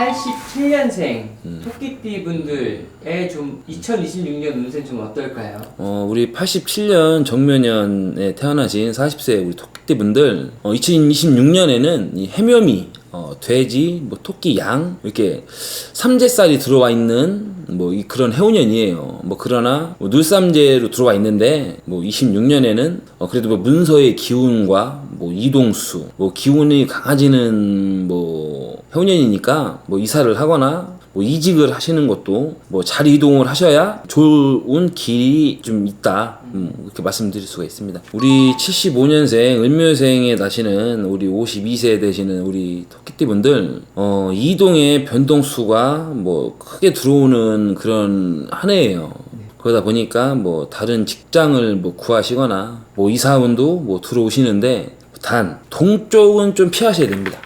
87년생 음. 토끼띠 분들의 좀 2026년 운세 좀 어떨까요? 어, 우리 87년 정묘년에 태어나신 40세 우리 토끼띠 분들, 어, 2026년에는 이 해묘미, 어, 돼지, 뭐 토끼, 양 이렇게 삼재살이 들어와 있는 뭐 이 그런 해운년이에요. 뭐 그러나 뭐 늘삼재로 들어와 있는데 뭐 26년에는 어, 그래도 뭐 문서의 기운과 뭐 이동수, 뭐 기운이 강해지는 뭐 해운년이니까 뭐 이사를 하거나 뭐 이직을 하시는 것도 뭐잘 이동을 하셔야 좋은 길이 좀 있다 음, 이렇게 말씀드릴 수가 있습니다. 우리 75년생 을묘생에 나시는 우리 52세 되시는 우리 토끼띠 분들 어, 이동의 변동수가 뭐 크게 들어오는 그런 한 해예요. 그러다 보니까 뭐 다른 직장을 뭐 구하시거나 뭐 이사운도 뭐 들어오시는데 단 동쪽은 좀 피하셔야 됩니다.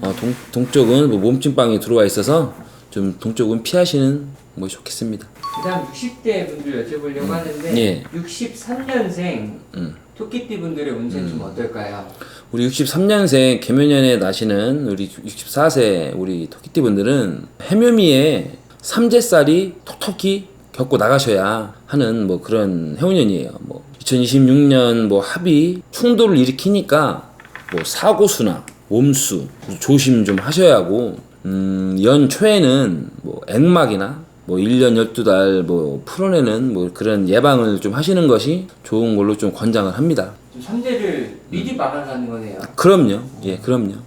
어, 동, 동쪽은 뭐 몸찐빵이 들어와 있어서 좀 동쪽은 피하시는 뭐 좋겠습니다. 그다음 60대 분들 여쭤보려고 하는데 예. 63년생 음. 토끼띠 분들의 운세 좀 어떨까요? 우리 63년생 개묘년에 나시는 우리 64세 우리 토끼띠 분들은 해묘미에 삼재살이 톡톡히 겪고 나가셔야 하는 뭐 그런 해운년이에요. 뭐 2026년 뭐 합이 충돌을 일으키니까 뭐 사고수나 몸수 조심 좀 하셔야 하고 음, 연 초에는 뭐 액막이나 뭐 1년 12달 뭐 풀어내는 뭐 그런 예방을 좀 하시는 것이 좋은 걸로 좀 권장을 합니다. 좀 삼재를 미리 막아가는 거네요. 그럼요. 예, 그럼요.